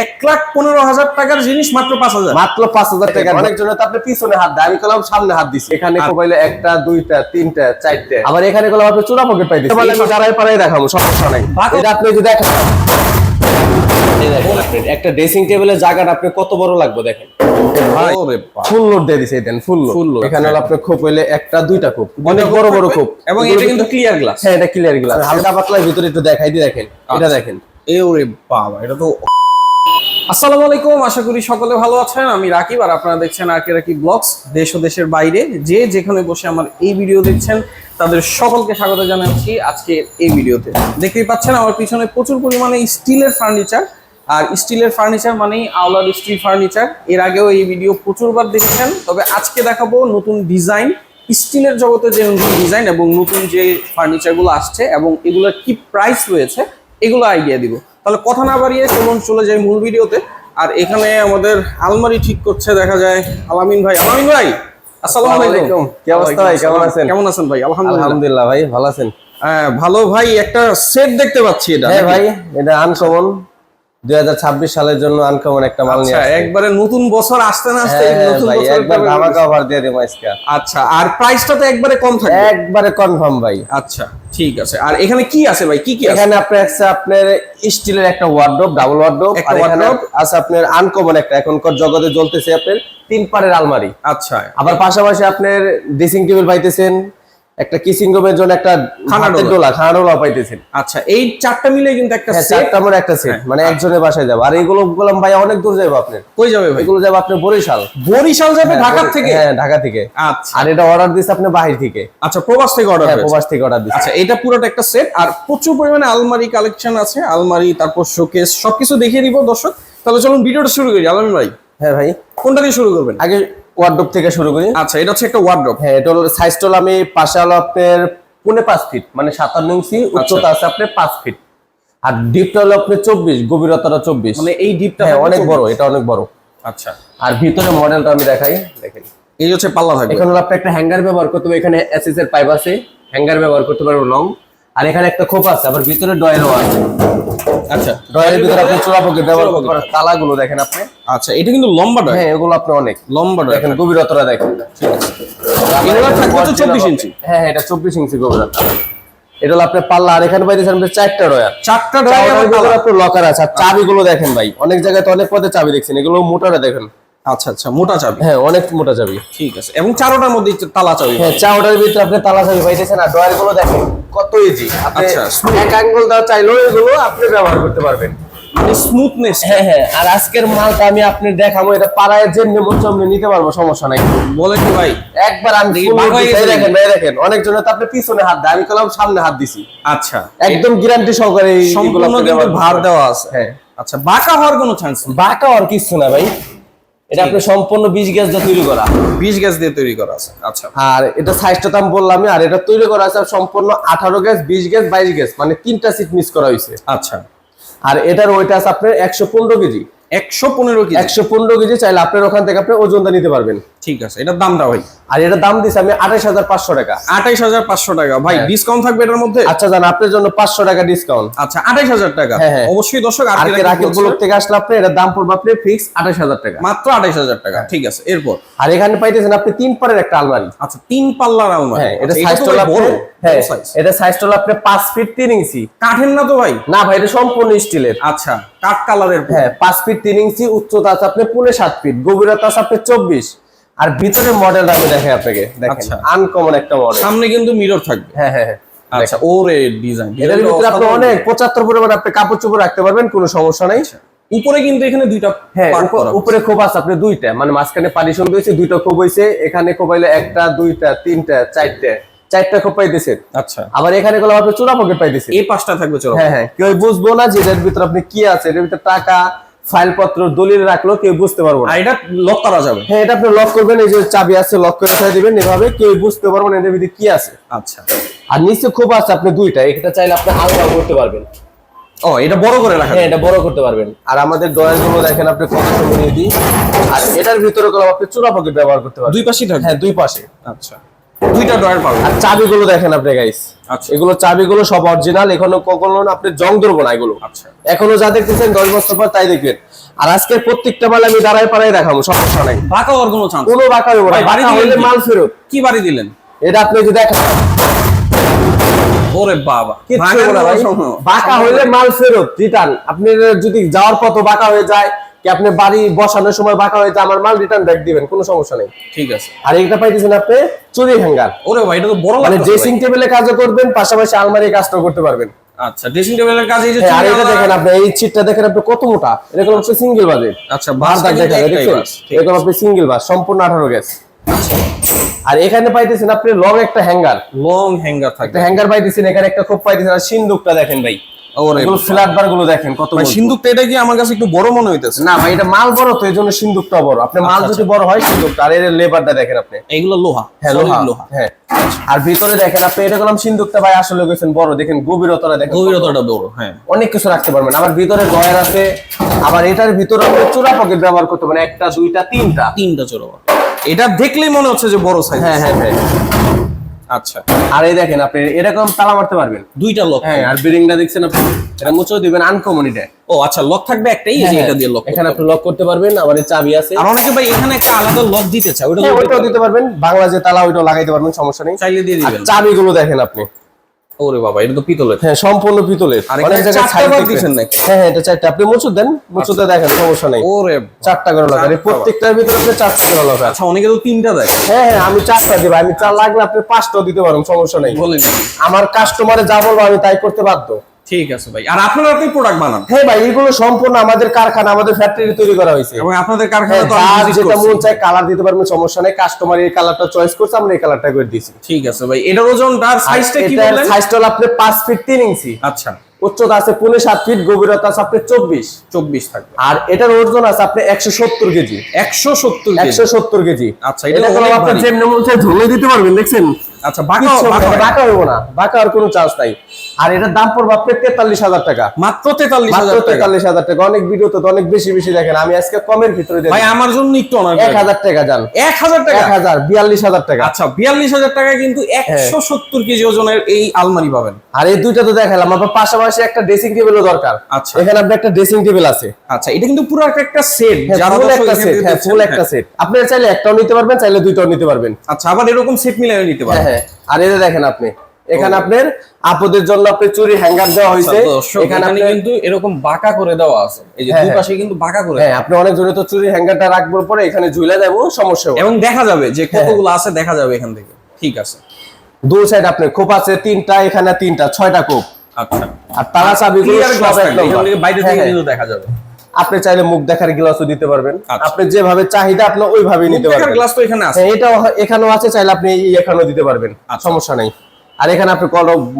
এক লাখ পনেরো হাজার টাকার জিনিস মাত্র পাঁচ হাজার। মাত্র পাঁচ হাজার টাকা তো আপনি পিছনে হাত দেয়। আমি করলাম সামনে হাত দিছি। এখানে আচ্ছা। মোবাইলে একটা দুইটা তিনটা চারটে। আবার এখানে করলাম আপনি চূড়া পকেট পাই দিচ্ছি আমি যারাই পারাই দেখাবো সমস্যা নাই। এটা আপনি যদি দেখেন। এই দেখেন আপনি, একটা ড্রেসিং টেবিলের জায়গাটা আপনি কত বড় লাগবে দেখেন। ফুল লোড দিয়ে দিছে দেন ফুল লোড এখানে আপনার খোপ হইলে একটা দুইটা খোপ। অনেক বড় বড় খোপ। এবং এটা কিন্তু ক্লিয়ার গ্লাস হ্যাঁ এটা ক্লিয়ার গ্লাস হালকা পাতলা ভিতরে একটু দেখাই দি দেখেন। এটা আচ্ছা। দেখেন। এ ওরে বাবা এটা তো আসসালামু আলাইকুম, আশা করি সকলে ভালো আছেন। আমি রাকিব আর আপনারা দেখছেন আর কে রাকিব ব্লগস, দেশ ও দেশের বাইরে। যে যেখানে বসে আমার এই ভিডিও দেখছেন, তাদের সকলকে স্বাগত জানাচ্ছি আজকে এই ভিডিওতে। দেখতেই পাচ্ছেন, আমার পিছনে প্রচুর পরিমাণে স্টিলের ফার্নিচার। আর স্টিলের ফার্নিচার মানেই আওলার স্টিল ফার্নিচার। এর আগেও এই ভিডিও প্রচুরবার দেখেছেন। তবে আজকে দেখাবো নতুন ডিজাইন, স্টিলের জগতে যে নতুন ডিজাইন এবং নতুন যে ফার্নিচারগুলো আসছে এবং এগুলোর কি প্রাইস রয়েছে, এগুলো আইডিয়া দিব। তাহলে কথা না বাড়িয়ে চলুন চলে যাই মূল ভিডিওতে। আর এখানে আমাদের আলমারি ঠিক করছে দেখা যায়। আলামিন ভাই আলামিন ভাই আসসালামু আলাইকুম। আলাইকুম। কি অবস্থা ভাই? কেমন আছেন? কেমন আছেন ভাই? আলহামদুলিল্লাহ। আলহামদুলিল্লাহ ভাই ভালো আছেন। হ্যাঁ, ভালো ভাই একটা সেট দেখতে পাচ্ছি এটা হ্যাঁ ভাই এটা আনকমন দুই হাজার ছাব্বিশ সালের জন্য আনকমন একটা মাল নিয়ে আচ্ছা আসছি। একবারে নতুন বছর আসতে না আসতে হ্যাঁ, নতুন বছর একবার ধামাকা অফার দিয়ে দেবো আজকে। আচ্ছা আর প্রাইসটা তো একবারে কম থাকবে? একবারে কনফার্ম ভাই। আচ্ছা ঠিক আছে। আর এখানে কি আছে ভাই? কি কি আছে? এখানে আপনার আছে আপনার স্টিলের একটা ওয়ার্ডরোব ডাবল ওয়ার্ডরোব আর এখানে আছে আপনার আনকমন একটা। এখনকার জগতে চলতেছে আপনার তিন পারের আলমারি। আচ্ছা। আবার পাশাপাশি আপনার ড্রেসিং টেবিল পাইতেছেন একটা কিসিং রুমের জন্য একটা খানা ভাতের ডোলা। ডোলা খানা ডোলা পাইতেছেন। আচ্ছা এই চারটা মিলে কিন্তু একটা হ্যাঁ সেট চারটা মোট একটা সেট মানে একজনের বাসায় যাব। আর এগুলো বললাম ভাই অনেক দূর যাব আপনার। কই যাবে ভাই? এগুলো যাব আপনার বরিশাল। বরিশাল যাবে ঢাকার থেকে? হ্যাঁ ঢাকা থেকে। আচ্ছা। আর এটা অর্ডার দিচ্ছে আপনি বাহির থেকে। আচ্ছা প্রবাস থেকে অর্ডার হ্যাঁ প্রবাস থেকে অর্ডার দিচ্ছে আচ্ছা এটা পুরোটা একটা সেট আর প্রচুর পরিমাণে আলমারি কালেকশন আছে। আলমারি তারপর শোকেস সবকিছু দেখিয়ে দিব দর্শক। তাহলে চলুন ভিডিওটা শুরু করি। আলমিন ভাই হ্যাঁ ভাই। কোনটা দিয়ে শুরু করবেন? আগে ওয়ার্ডরোব থেকে শুরু করি। আচ্ছা এটা হচ্ছে একটা ওয়ার্ড্রপ হ্যাঁ এটা হলো সাইজটা হলো আমি পাশে হলো আপনার পুনে পাঁচ ফিট মানে সাতান্ন ইঞ্চি আচ্ছা। উচ্চতা আছে আপনার পাঁচ ফিট আর ডিপটা হলো আপনার চব্বিশ গভীরতাটা চব্বিশ। মানে এই ডিপটা হ্যাঁ অনেক বড় এটা অনেক বড়। আচ্ছা। আর ভিতরে মডেলটা আমি দেখাই দেখেন। এই হচ্ছে পাল্লা থাকবে। এখানে আপনি একটা হ্যাঙ্গার ব্যবহার করতে হবে এখানে এসএস এর পাইপ আছে হ্যাঙ্গার ব্যবহার করতে পারব লং আর এখানে একটা খোপ আছে আবার ভিতরে ডয়েরও আছে। আচ্ছা। ডয়ের ভিতরে আপনি চোরা পকেট ব্যবহার করতে পারেন তালাগুলো দেখেন আপনি। আচ্ছা এটা কিন্তু লম্বা ডয় হ্যাঁ এগুলো আপনি অনেক। লম্বা ডয় দেখেন গভীরতাটা দেখেন। এগুলো থাকবে তো 24 ইঞ্চি? হ্যাঁ হ্যাঁ, এটা চব্বিশ ইঞ্চি গভীরতা। এটা হলো আপনার পাল্লা আর এখানে পাইতেছেন আপনার চারটা ডয়ার চারটা ডয় চাবিগুলো আপনার লকার আছে। আর চাবিগুলো দেখেন ভাই অনেক জায়গায় তো অনেক পদে চাবি দেখছেন এগুলো মোটাটা দেখেন। আচ্ছা আচ্ছা মোটা চাবি। হ্যাঁ অনেক মোটা চাবি। ঠিক আছে এবং চারোটার মধ্যে তালা চাবি হ্যাঁ চাওটার ভিতরে আপনি তালা চাবি পাইতেছেন আর ডয়ারগুলো দেখেন কত ইজি আপনি আচ্ছা, এক আঙ্গুল দেওয়া চাইলেও এগুলো আপনি ব্যবহার করতে পারবেন। স্মুথনেস হ্যাঁ হ্যাঁ আর আজকের মালটা আমি আপনি দেখাবো এটা পাড়ায় নিতে পারব সমস্যা নাই। বলে কি ভাই? একবার আমি দেখেন এই দেখেন অনেক জন তো আপনি পিছনে হাত দেয় আমি কলাম সামনে হাত দিছি। আচ্ছা। একদম গ্যারান্টি সহকারে সম্পূর্ণ কিন্তু ভার দেওয়া আছে। হ্যাঁ। আচ্ছা বাঁকা হওয়ার কোনো চান্স বাঁকা আর কিছু না ভাই। এটা আপনি সম্পূর্ণ বীজ গ্যাস দিয়ে তৈরি করা। বীজ গ্যাস দিয়ে তৈরি করা আছে। আচ্ছা। আর এটা সাইজটা তো আমি বললামই আর এটা তৈরি করা আছে সম্পূর্ণ আঠারো গ্যাস বিশ গ্যাস বাইশ গ্যাস মানে তিনটা সিট মিস করা হয়েছে। আচ্ছা। আর এটার ওইটা আছে আপনার একশো পনেরো কেজি। একশো পনেরো কেজি। একশো পনেরো কেজি চাইলে আপনার ওখান থেকে আপনি ওজনটা নিতে পারবেন। ঠিক আছে এটার দামটা ভাই। আর এটার দাম দিচ্ছে আমি আঠাশ হাজার পাঁচশো টাকা। আঠাইশ হাজার পাঁচশো টাকা। ভাই হ্যাঁ। ডিসকাউন্ট থাকবে এটার মধ্যে? আচ্ছা জান আপনার জন্য পাঁচশো টাকা ডিসকাউন্ট আচ্ছা আঠাইশ হাজার টাকা। হ্যাঁ, হ্যাঁ। অবশ্যই দর্শক আর রাকিব ব্লক থেকে আসলে আপনি এটার দাম পড়বে আপনি ফিক্স আঠাশ হাজার টাকা। মাত্র আঠাইশ হাজার টাকা ঠিক আছে এরপর। আর এখানে পাইতেছেন আপনি তিন পারের একটা আলমারি। আচ্ছা তিন পাল্লার আলমারি। হ্যাঁ এটা আচ্ছা, সাইজটা ভাই বড় হ্যাঁ এটা সাইজটা হলো আপনি পাঁচ ফিট তিন ইঞ্চি। কাঠের না তো ভাই? না ভাই এটা সম্পূর্ণ স্টিলের। আচ্ছা কাঠ কালারের। হ্যাঁ পাঁচ ফিট তিন ইঞ্চি উচ্চতা আছে আপনি পুনে সাত ফিট গভীরতা আছে আপনি চব্বিশ। আর ভিতরের মডেল আমি দেখাই আপনাকে দেখেন। আচ্ছা। আনকমন একটা মডেল সামনে কিন্তু মিরর থাকবে। হ্যাঁ হ্যাঁ হ্যাঁ। আচ্ছা ওরে ডিজাইন এটার ভিতরে আপনি অনেক পঁচাত্তর পরিমাণ আপনি কাপড় চোপড় রাখতে পারবেন কোনো সমস্যা নাই। উপরে কিন্তু এখানে দুইটা হ্যাঁ। উপরে খোপ আছে আপনি দুইটা মানে মাঝখানে পারিশন দিয়েছে দুইটা খোপ হয়েছে এখানে খোপ হইলে একটা দুইটা তিনটা চারটা চারটা খোপ পাইতেছেন আচ্ছা। আবার এখানে গুলো আপনি চূড়া পকেট পাইতেছেন এই পাঁচটা থাকবে চলো হ্যাঁ হ্যাঁ কেউ বুঝব না যে এটার ভিতরে আপনি কি আছে এটার ভিতরে টাকা ফাইলপত্র দলিল রাখল কেউ বুঝতে পারব না। এটা লক করা যাবে। হ্যাঁ এটা আপনি লক করবেন এই যে চাবি আছে লক করে ছেড়ে দিবেন এভাবে কেউ বুঝতে পারব না এটার ভিতরে কি আছে। আচ্ছা। আর নিচে খুব আছে আপনি দুইটা এটা চাইলে আপনি আলাদা করতে পারবেন। ও এটা বড় করে রাখা হ্যাঁ এটা বড় করতে পারবেন। আর আমাদের ডয়ারগুলো দেখেন আপনি কত সময় দিই। আর এটার ভিতরে আপনি চূড়া পকেট ব্যবহার করতে পারবেন। দুই থাকবে? হ্যাঁ দুই পাশে। আচ্ছা। দুইটা ডয়ার পাবে আর চাবিগুলো দেখেন আপনি গাইস আচ্ছা। এগুলো চাবিগুলো সব অরিজিনাল এখনও কখনো আপনি জং ধরবো না এগুলো। আচ্ছা। এখনও যা দেখতেছেন দশ বছর পর তাই দেখবেন। আর আজকে প্রত্যেকটা মাল আমি দাঁড়ায় পাড়ায় দেখাবো সমস্যা নাই। বাঁকা হওয়ার কোনো চান্স কোনো বাঁকা হইব না বাড়ি কি? মাল ফেরত। কি বাড়ি দিলেন? এটা আপনি যদি দেখেন ওরে বাবা হবে বাঁকা হইলে মাল ফেরত রিটার্ন আপনি যদি যাওয়ার পথ বাঁকা হয়ে যায় কি আপনি বাড়ি বসানোর সময় বাঁকা হয়ে যায় আমার মাল রিটার্ন ব্যাক দিবেন কোনো সমস্যা নেই। ঠিক আছে। আর এইটা পাইতেছেন আপনি চুরি হ্যাঙ্গার ওরে ভাই এটা তো বড় মানে ড্রেসিং টেবিলে কাজও করবেন পাশাপাশি আলমারি কাজটাও করতে পারবেন। আচ্ছা ড্রেসিং টেবিলের কাজে এই যে হ্যাঁ, আর এটা দেখেন আপনি এই চিটটা দেখেন আপনি কত মোটা। হচ্ছে সিঙ্গেল বাজেট আচ্ছা বার দাগ দেখেন এরকম আপনি সিঙ্গেল বাস সম্পূর্ণ আঠারো গ্যাস আর এখানে পাইতেছেন আপনি লং একটা হ্যাঙ্গার লং হ্যাঙ্গার একটা হ্যাঙ্গার পাইতেছেন এখানে একটা খুব পাইতেছেন আর সিন্দুকটা দেখেন ভাই। এগুলো ফ্ল্যাট বারগুলো দেখেন কত ভাই মজবুত। সিন্দুকটা এটা কি আমার কাছে একটু বড় মনে হইতেছে? না ভাই এটা মাল বড় তো এই সিন্দুকটা বড়। আপনি মাল আচ্ছা, যদি বড় হয় সিন্দুকটা। আর এর লেবারটা দেখেন আপনি। এইগুলো লোহা হ্যাঁ লোহা। লোহা। হ্যাঁ। আর ভিতরে দেখেন আপনি এটা করলাম সিন্দুকটা ভাই আসলে গেছেন বড়। দেখেন গভীরতাটা দেখেন গভীরতাটা বড় হ্যাঁ। অনেক কিছু রাখতে পারবেন। আবার ভিতরে ডয়ার আছে। আবার এটার ভিতরে আপনি চূড়া পকেট ব্যবহার করতে পারেন। একটা দুইটা তিনটা। তিনটা চোরা এটা দেখলেই মনে হচ্ছে যে বড় সাইজ হ্যাঁ হ্যাঁ হ্যাঁ। আচ্ছা। আর এই দেখেন আপনি এরকম তালা মারতে পারবেন। দুইটা লক হ্যাঁ আর বিরিংটা দেখছেন আপনি এটা মুছেও দিবেন আনকমন এটা। ও আচ্ছা লক থাকবে একটাই এই যে এটা দিয়ে লক হ্যাঁ, এখানে আপনি লক করতে পারবেন আবার চাবি আছে। আর অনেকে ভাই এখানে একটা আলাদা লক দিতে চায় ওটা হ্যাঁ, ওইটাও দিতে পারবেন। বাংলা যে তালা ওইটাও লাগাইতে পারবেন সমস্যা নেই। চাইলে দিয়ে দিবেন দিবেন। চাবিগুলো দেখেন আপনি। ওরে বাবা এটা তো পিতলের। হ্যাঁ সম্পূর্ণ পিতলের। অনেক জায়গায় ছাই নাকি? হ্যাঁ হ্যাঁ এটা চারটা। আপনি মুচুর দেন মুচুতে দেখেন সমস্যা নেই। ওরে চারটা করে আর প্রত্যেকটার ভিতরে আপনি চারটা করে লক আচ্ছা অনেকে তো তিনটা দেয় হ্যাঁ হ্যাঁ আমি চারটা দিব। আমি চার লাগলে আপনি পাঁচটাও দিতে পারেন সমস্যা নেই। বলেন। আমার কাস্টমারে যা বলব আমি তাই করতে বাধ্য। ঠিক আছে ভাই। আর আপনারা আপনি প্রোডাক্ট বানান? হ্যাঁ ভাই এগুলো সম্পূর্ণ আমাদের কারখানা আমাদের ফ্যাক্টরি তৈরি করা হয়েছে। এবং আপনাদের হ্যাঁ, কারখানা তো আমি যেটা মন চায় কালার দিতে পারবেন সমস্যা নেই। কাস্টমার এই কালারটা চয়েস করছে আমরা এই কালারটা করে দিয়েছি। ঠিক আছে ভাই এটার ওজনটা সাইজটা কি বললেন সাইজটা হলো আপনি পাঁচ ফিট তিন ইঞ্চি। আচ্ছা। উচ্চতা আছে পনেরো সাত ফিট গভীরতা আছে আপনি চব্বিশ। চব্বিশ থাকবে। আর এটার ওজন আছে আপনি একশো সত্তর কেজি। একশো সত্তর একশো সত্তর কেজি। আচ্ছা, এটা এটা কোনো অনেক আপনি ভারী। যেমনি মন চায় ঝুলে দিতে পারবেন দেখছেন? আচ্ছা বাঁকা বাঁকা হয় হইব না। বাঁকা আর কোনো চান্স নাই। আর এটার দাম পড়বে আপনি তেতাল্লিশ হাজার টাকা। মাত্র তেতাল্লিশ মাত্র তেতাল্লিশ হাজার টাকা। অনেক ভিডিওতে তো অনেক বেশি বেশি দেখেন। আমি আজকে কমের ভিতরে ভাই আমার জন্য একটু অনার এক হাজার টাকা যান। এক হাজার টাকা? এক হাজার বিয়াল্লিশ হাজার টাকা। আচ্ছা বিয়াল্লিশ হাজার টাকা কিন্তু একশো সত্তর কেজি ওজনের এই আলমারি পাবেন। আর এই দুইটা তো দেখালাম। আবার পাশাপাশি একটা ড্রেসিং টেবিলও দরকার। আচ্ছা। এখানে আপনি একটা ড্রেসিং টেবিল আছে। আচ্ছা এটা কিন্তু পুরো একটা সেট যারা ফুল একটা সেট হ্যাঁ ফুল একটা হ্যাঁ। সেট আপনি চাইলে একটাও নিতে পারবেন চাইলে দুইটাও নিতে পারবেন। আচ্ছা আবার এরকম সেট মিলিয়ে নিতে হ্যাঁ পারেন হ্যাঁ আর যে দেখেন আপনি এখানে আপনার আপদের জন্য আপনি চুরি হ্যাঙ্গার দেওয়া হয়েছে। এখানে আপনি কিন্তু এরকম বাঁকা করে দেওয়া আছে। এই যে হ্যাঁ, দুই হ্যাঁ। পাশে কিন্তু বাঁকা করে হ্যাঁ আপনি অনেক জনে তো চুরি হ্যাঙ্গারটা রাখবার পরে এখানে ঝুলে যাব সমস্যা এবং দেখা যাবে যে কতগুলো আছে দেখা যাবে এখান থেকে। ঠিক আছে। দুই সাইড আপনার খোপ আছে তিনটা এখানে তিনটা ছয়টা খোপ। আচ্ছা। আর তারা চাবিগুলো বাইরে হ্যাঁ, থেকে হ্যাঁ। দেখা যাবে। আপনি চাইলে মুখ দেখার গ্লাসও দিতে পারবেন। আচ্ছা। আপনি যেভাবে চাহিদা আপনি ওইভাবেই নিতে পারবেন। গ্লাস তো এখানে আছে। হ্যাঁ এটাও হ- এখানেও আছে চাইলে আপনি এখানেও দিতে পারবেন। আচ্ছা। সমস্যা নেই। আর এখানে আপনি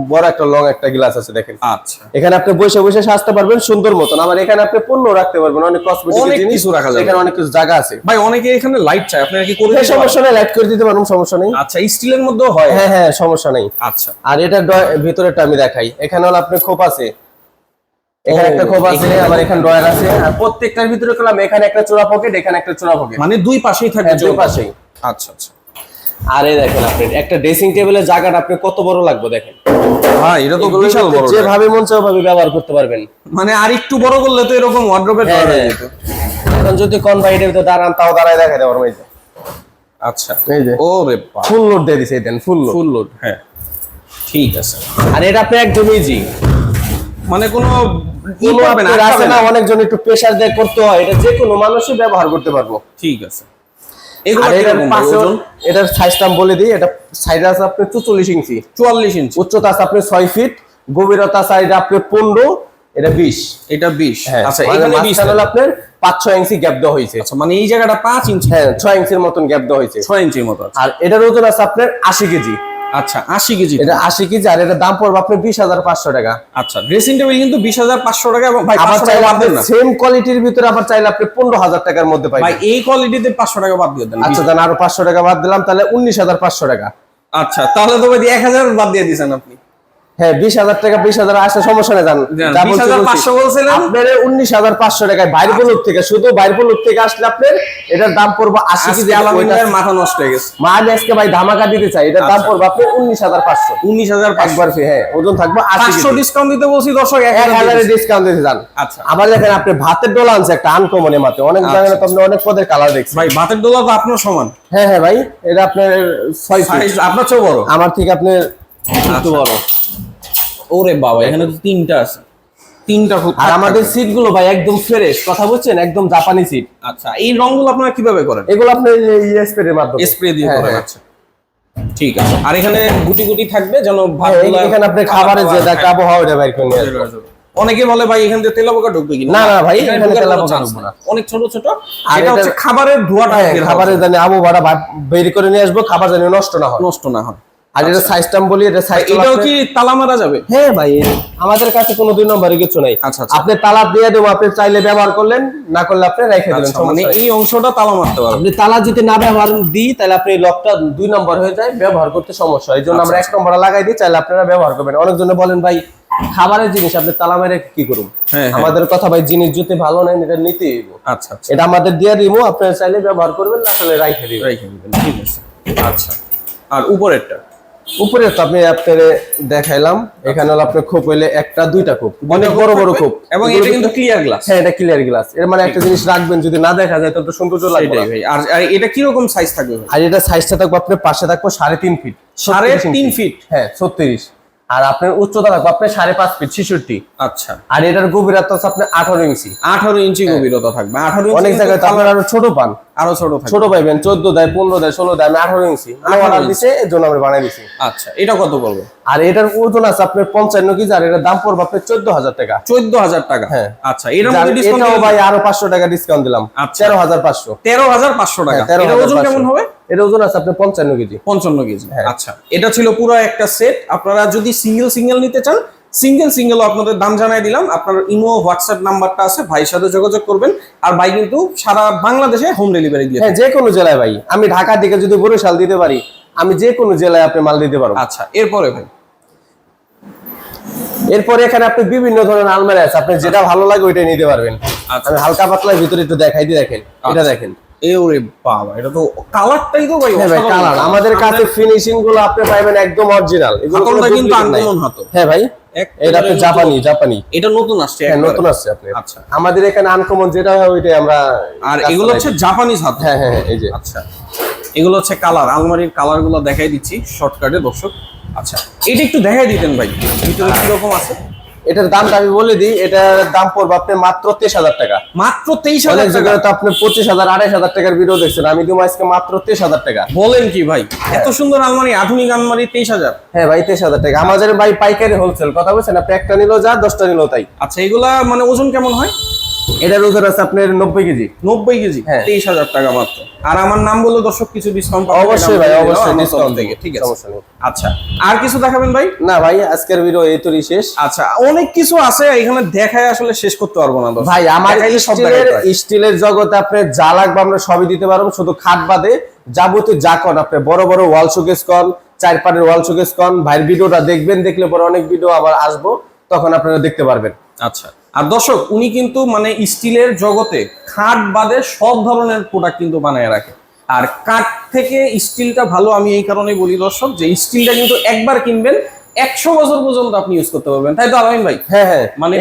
বড় একটা লং একটা গ্লাস আছে দেখেন। আচ্ছা। এখানে আপনি বসে বসে সাজতে পারবেন সুন্দর মতন। আবার এখানে আপনি পণ্য রাখতে পারবেন অনেক কসমেটিক অনেক জিনিস। কিছু রাখা যাবে। এখানে অনেক কিছু জায়গা আছে। ভাই অনেকে এখানে লাইট চায়। আপনারা কি করে হ্যাঁ? সমস্যা নাই লাইট করে দিতে পারবেন সমস্যা নেই। আচ্ছা স্টিলের মধ্যেও হয়। হ্যাঁ হ্যাঁ সমস্যা নেই। আচ্ছা। আর এটা ভিতরেটা আমি দেখাই। এখানে হলো আপনার খোপ আছে। এখানে একটা খোপ আছে আবার এখানে ডয়ার আছে আর প্রত্যেকটার ভিতরে করলাম এখানে একটা চোরা পকেট এখানে একটা চোরা পকেট মানে দুই পাশেই থাকবে হ্যাঁ, দুই পাশেই। আচ্ছা আচ্ছা। আর দেখেন আপনি একটা ড্রেসিং টেবিলের জায়গাটা আপনি কত বড় লাগবে দেখেন? হ্যাঁ এটা তো বিশাল বড় যেভাবে মন চায় ওভাবে ব্যবহার করতে পারবেন। মানে আর একটু বড় করলে তো এরকম ওয়ার্ড্রোবের হ্যাঁ, হয়ে। যেত। এখন যদি কোন ভিতরে দাঁড়ান তাও দাঁড়ায় দেখা দেওয়ার এই যে আচ্ছা। এই যে। ও রে বাপ। ফুল লোড দিয়ে দিছে দেন ফুল লোড ফুল লোড হ্যাঁ। ঠিক আছে। আর এটা আপনি একদম ইজি মানে কোনো আছে না অনেকজন একটু প্রেসার দিয়ে করতে হয় এটা যে কোনো মানুষই ব্যবহার করতে পারব। ঠিক আছে। এটার সাইজটা বলে দিই এটা সাইজ আছে আপনি চুচল্লিশ ইঞ্চি। চুয়াল্লিশ ইঞ্চি। উচ্চতা আছে আপনি ছয় ফিট গভীরতা সাইড আপনি পনেরো এটা বিশ। এটা বিশ। হ্যাঁ আচ্ছা মানে এখানে বিশ মাঝখানে আপনার পাঁচ ছয় ইঞ্চি গ্যাপ দেওয়া হয়েছে। আচ্ছা মানে এই জায়গাটা পাঁচ ইঞ্চি। হ্যাঁ ছয় ইঞ্চির মতন গ্যাপ দেওয়া হয়েছে। ছয় ইঞ্চির মতো আছে। আর এটার ওজন আছে আপনার আশি কেজি। আচ্ছা আশি কেজি এটা আশি কেজি আর এটা দাম পড়বে আপনার বিশ হাজার পাঁচশো টাকা। আচ্ছা ড্রেসিং টেবিল কিন্তু বিশ হাজার পাঁচশো টাকা এবং ভাই আবার চাইলে আপনি সেম কোয়ালিটির ভিতরে আবার চাইলে আপনি পনেরো হাজার টাকার মধ্যে ভাই পাইবেন এই কোয়ালিটিতে পাঁচশো টাকা বাদ দিয়ে দেন আচ্ছা দেন আরও পাঁচশো টাকা বাদ দিলাম তাহলে উনিশ হাজার পাঁচশো টাকা। আচ্ছা তাহলে তো ভাই এক হাজার বাদ দিয়ে দিয়েছেন আপনি। হ্যাঁ বিশ হাজার টাকা বিশ হাজার আসলে সমস্যা নেই জান। জান, যা 20,500 বলছি, বলছিলেন? আপনার উনিশ হাজার পাঁচশো টাকায় বাইরে আচ্ছা। থেকে শুধু বাইরে বলুক থেকে আসলে আপনার এটার দাম পড়ব আশি কেজি মাথা নষ্ট হয়ে গেছে। মা আজকে ভাই ধামাকা দিতে চাই এটার দাম আচ্ছা। পড়বে আপনার উনিশ হাজার পাঁচশো। উনিশ হাজার একবার ফ্রি হ্যাঁ ওজন থাকবে পাঁচশো ডিসকাউন্ট দিতে বলছি দর্শক এক এক হাজার হাজারের ডিসকাউন্ট দিতে যান আচ্ছা। আবার দেখেন আপনি ভাতের ডোলা আনছে একটা আনকমন মাত্র। অনেক আচ্ছা, জায়গায় আপনি অনেক পদের কালার দেখছেন ভাই ভাতের ডোলা তো আপনার সমান। হ্যাঁ হ্যাঁ ভাই এটা আপনার ছয় আপনার চেয়েও বড়। আমার ঠিক আপনার একটু আচ্ছা। বড়। ওরে বাবা এখানে তো তিনটা আছে। তিনটা আর আমাদের সিটগুলো ভাই একদম ফ্রেশ কথা বলছেন? একদম জাপানি সিট আচ্ছা এই রংগুলো আপনারা কীভাবে করেন? এগুলো আপনার ইএসপি এর মাধ্যমে। স্প্রে দিয়ে হ্যাঁ, করেন হ্যাঁ। আচ্ছা। ঠিক আছে। আর এখানে গুটি গুটি থাকবে যেন হ্যাঁ, এখানে আপনি খাবারের যে হ্যাঁ, একটা আবহাওয়া ওটা বাইর করে নিয়ে হ্যাঁ। অনেকে বলে ভাই এখান থেকে তেলা পোকা ঢুকবে কিনা? না, না ভাই, এখানে এখানে ঢোকার তেলা কোনো পোকা chance ঢুকবে না। অনেক ছোট ছোট। এটা হচ্ছে খাবারের ধোঁয়াটা হ্যাঁ, খাবারের জানি আবহাওয়াটা বের করে নিয়ে আসব খাবার জানি নষ্ট না হয়। নষ্ট না হয়। আর এটা সাইজটা বলি এটা সাইজ আচ্ছা। এটাও কি তালা মারা যাবে? হ্যাঁ ভাই আমাদের কাছে কোনো দুই নম্বরে কিছু নাই। আচ্ছা, আচ্ছা। আপনি তালা দিয়ে দেবো আপনি চাইলে ব্যবহার করলেন না করলে আপনি রেখে দিলেন আচ্ছা, মানে এই অংশটা তালা মারতে পারবে। আপনি তালা যদি না ব্যবহার দিই তাহলে আপনি লকটা দুই নম্বর হয়ে যায় ব্যবহার করতে সমস্যা। এই জন্য আমরা এক আচ্ছা, নম্বর লাগাই দিই চাইলে আপনারা ব্যবহার করবেন। অনেকজনে বলেন ভাই খাবারের জিনিস আপনি তালা মেরে কি করুন হ্যাঁ, হ্যাঁ। আমাদের কথা ভাই জিনিস যদি ভালো নেন এটা নিতে। আচ্ছা আচ্ছা। এটা আমাদের দিয়ে দিব আপনারা চাইলে ব্যবহার করবেন না তাহলে রাইখে দিবেন। রেখে দিবেন ঠিক আছে। আচ্ছা। আর উপরেরটা? উপরে তো আপনি আপনারে দেখাইলাম। এখানে হলো আপনার খোপ হইলে একটা দুইটা খোপ। অনেক বড় বড় খোপ। এবং এটা কিন্তু ক্লিয়ার গ্লাস হ্যাঁ এটা ক্লিয়ার গ্লাস এর মানে একটা জিনিস রাখবেন যদি না দেখা যায় তাহলে তো সৌন্দর্য লাগবে ভাই। আর এটা কি রকম সাইজ থাকবে আর এটা সাইজটা থাকবে আপনার পাশে থাকবে সাড়ে তিন ফিট সাড়ে তিন ফিট? হ্যাঁ ছত্রিশ আর আপনার উচ্চতা থাকবে আপনার সাড়ে পাঁচ ফিট ছিষট্টি। আচ্ছা। আর এটার গভীরতা হচ্ছে আপনার আঠারো ইঞ্চি। আঠারো ইঞ্চি গভীরতা থাকবে। আঠারো ইঞ্চি অনেক জায়গায় আপনার আরও ছোট পান। আরও ছোট ছোট পাইবেন চোদ্দ দেয় পনেরো দেয় ষোলো দেয় আমি আঠারো ইঞ্চি। 18 অর্ডার দিছে এর জন্য আমরা বানাই দিছি। আচ্ছা এটা কত পড়বে? আর এটার ওজন আছে আপনার পঞ্চান্ন কেজি আর এটার দাম পড়বে আপনার চোদ্দ হাজার টাকা। চোদ্দ হাজার টাকা? হ্যাঁ। আচ্ছা যার- ডিসকাউন্ট এটাও ভাই আরও পাঁচশো টাকা ডিসকাউন্ট দিলাম। আচ্ছা। তেরো হাজার পাঁচশো। তেরো হাজার পাঁচশো টাকা। হ্যাঁ, ওজন কেমন হবে? এর ওজন আছে আপনার পঞ্চান্ন কেজি। পঞ্চান্ন কেজি। হ্যাঁ। আচ্ছা এটা ছিল পুরো একটা সেট। আপনারা যদি সিঙ্গেল সিঙ্গেল নিতে চান সিঙ্গেল সিঙ্গেল আপনাদের দাম জানাই দিলাম। আপনার ইমো হোয়াটসঅ্যাপ নাম্বারটা আছে ভাইয়ের সাথে যোগাযোগ করবেন। আর ভাই কিন্তু সারা বাংলাদেশে হোম ডেলিভারি দিয়ে হ্যাঁ যে কোনো জেলায় ভাই। আমি ঢাকা থেকে যদি বরিশাল দিতে পারি আমি যে কোনো জেলায় আপনি মাল দিতে পারব। আচ্ছা এরপরে ভাই। এরপরে এখানে আপনি বিভিন্ন ধরনের আলমারি আছে। আপনি যেটা ভালো লাগে ওইটাই নিতে পারবেন। আচ্ছা। আমি হালকা পাতলার ভিতরে একটু দেখাই দিয়ে দেখেন। এটা আচ্ছা। দেখেন। এ ওরে বাবা এটা তো কালারটাই তো ভাই হ্যাঁ ভাই কালার আমাদের কাছে ফিনিশিংগুলো আপনি পাইবেন একদম অরিজিনাল হাতলটা কিন্তু আনকমন হাতল। হ্যাঁ ভাই এটা আপনি জাপানি জাপানি এটা নতুন আসছে হ্যাঁ নতুন আসছে আপনি। আচ্ছা। আমাদের এখানে আনকমন যেটা হয় ওইটাই আমরা আর এগুলো হচ্ছে জাপানিজ হাত হ্যাঁ হ্যাঁ হ্যাঁ, এই যে। আচ্ছা। এগুলো হচ্ছে কালার আলমারির কালারগুলো দেখাই দিচ্ছি শর্টকাটে দর্শক। আচ্ছা এটা একটু দেখাই দিতেন ভাই ভিতরে কীরকম আছে? এটার দাম আমি বলে দিই এটার দাম পড়বে আপনি মাত্র তেইশ হাজার টাকা। মাত্র তেইশ হাজার টাকা? তো আপনি পঁচিশ হাজার আড়াইশ হাজার টাকার ভিডিও দেখছেন আমি দিব আজকে মাত্র তেইশ হাজার টাকা। বলেন কি ভাই এত সুন্দর আলমারি আধুনিক আলমারি তেইশ হাজার? হ্যাঁ ভাই তেইশ হাজার টাকা। আমাদের ভাই পাইকারি হোলসেল কথা বলছেন? আপনি একটা নিলেও যা দশটা নিলেও তাই। আচ্ছা এগুলা মানে ওজন কেমন হয়? এটার ওজন আছে আপনার নব্বই কেজি। নব্বই কেজি। হ্যাঁ। তেইশ হাজার টাকা মাত্র। আর আমার নাম বলে দর্শক কিছু ডিসকাউন্ট অবশ্যই ভাই অবশ্যই ডিসকাউন্ট থেকে ঠিক আছে? নেই। আচ্ছা আর কিছু দেখাবেন ভাই? না ভাই আজকের ভিডিও এই তোরই শেষ। আচ্ছা অনেক কিছু আছে এখানে দেখায় আসলে শেষ করতে পারব না। ভাই আমার সব স্টিলের স্টিলের জগতে আপনি যা লাগবে আমরা সবই দিতে পারব। শুধু খাট বাদে যাবতীয় যা কন আপনি বড় বড় ওয়াল শোকেস কন চার পাটের ওয়াল শোকেস কন। ভাইয়ের ভিডিওটা দেখবেন দেখলে পরে অনেক ভিডিও আবার আসব তখন আপনারা দেখতে পারবেন। আচ্ছা। আর দর্শক উনি কিন্তু মানে স্টিলের জগতে খাট বাদে সব ধরনের প্রোডাক্ট কিন্তু বানায় রাখে। আর কাঠ থেকে স্টিলটা ভালো আমি এই কারণে বলি দর্শক যে স্টিলটা কিন্তু একবার কিনবেন একশো বছর পর্যন্ত আপনি ইউজ করতে পারবেন। তাই তো আলামিন ভাই? হ্যাঁ হ্যাঁ। মানে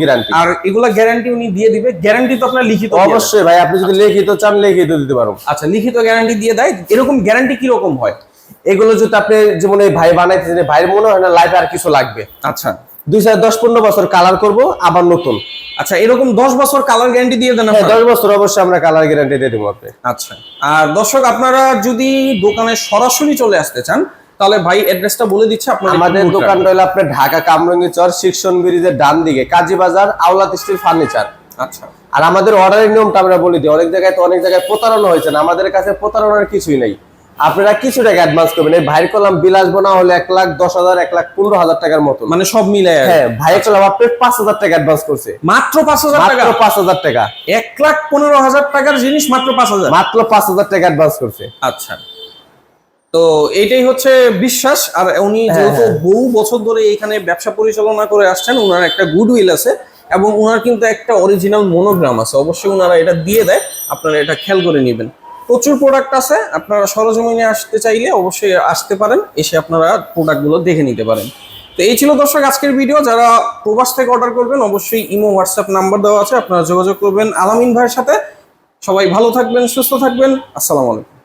গ্যারান্টি আর এগুলা গ্যারান্টি উনি দিয়ে দিবে। গ্যারান্টি তো আপনার লিখিত অবশ্যই ভাই আপনি যদি লিখিত চান লিখিত দিতে পারব আচ্ছা লিখিত গ্যারান্টি দিয়ে দেয়। এরকম গ্যারান্টি কি রকম হয়? এগুলো যদি আপনি যেমন এই ভাই বানাইতেছেন ভাইয়ের মনে হয় না লাইফে আর কিছু লাগবে। আচ্ছা। দুই চার দশ পনেরো বছর কালার করব আবার নতুন। আচ্ছা এরকম দশ বছর কালার গ্যারান্টি দিয়ে দেন হ্যাঁ দশ বছর অবশ্যই আমরা কালার গ্যারান্টি দিয়ে দেবো আপনি। আচ্ছা আর দর্শক আপনারা যদি দোকানে সরাসরি চলে আসতে চান তাহলে ভাই অ্যাড্রেসটা বলে দিচ্ছে আপনাদের আমাদের দোকান রইল আপনার ঢাকা কামরঙ্গি চর শিক্ষণ ব্রিজের ডান দিকে কাজী বাজার আওলাত স্টিল ফার্নিচার আচ্ছা। আর আমাদের অর্ডারের নিয়মটা আমরা বলে দিই অনেক জায়গায় তো অনেক জায়গায় প্রতারণা হয়েছে না আমাদের কাছে প্রতারণার কিছুই নেই। আপনারা কিছু টাকা অ্যাডভান্স করবেন। এই ভাইয়ের কলাম বিল আসব না হলে এক লাখ দশ হাজার এক লাখ পনেরো হাজার টাকার মতো। মানে সব মিলে হ্যাঁ ভাইয়ের কলাম আপনি পাঁচ হাজার টাকা অ্যাডভান্স করছে। মাত্র পাঁচ হাজার টাকা? পাঁচ হাজার টাকা। এক লাখ পনেরো হাজার টাকার জিনিস মাত্র পাঁচ হাজার? মাত্র পাঁচ হাজার টাকা অ্যাডভান্স করছে। আচ্ছা। তো এইটাই হচ্ছে বিশ্বাস। আর উনি হ্যাঁ, যেহেতু হ্যাঁ। বহু বছর ধরে এখানে ব্যবসা পরিচালনা করে আসছেন ওনার একটা গুড গুডউইল আছে এবং ওনার কিন্তু একটা অরিজিনাল মনোগ্রাম আছে। অবশ্যই ওনারা এটা দিয়ে দেয়। আপনারা এটা খেয়াল করে নেবেন। প্রচুর প্রোডাক্ট আছে। আপনারা সরজমিনে আসতে চাইলে অবশ্যই আসতে পারেন, এসে আপনারা প্রোডাক্টগুলো দেখে নিতে পারেন। তো এই ছিল দর্শক আজকের ভিডিও যারা প্রবাস থেকে অর্ডার করবেন, অবশ্যই ইমো হোয়াটসঅ্যাপ নাম্বার দেওয়া আছে, আপনারা যোগাযোগ করবেন আলামিন ভাইয়ের সাথে। সবাই ভালো থাকবেন, সুস্থ থাকবেন, আসসালামু আলাইকুম।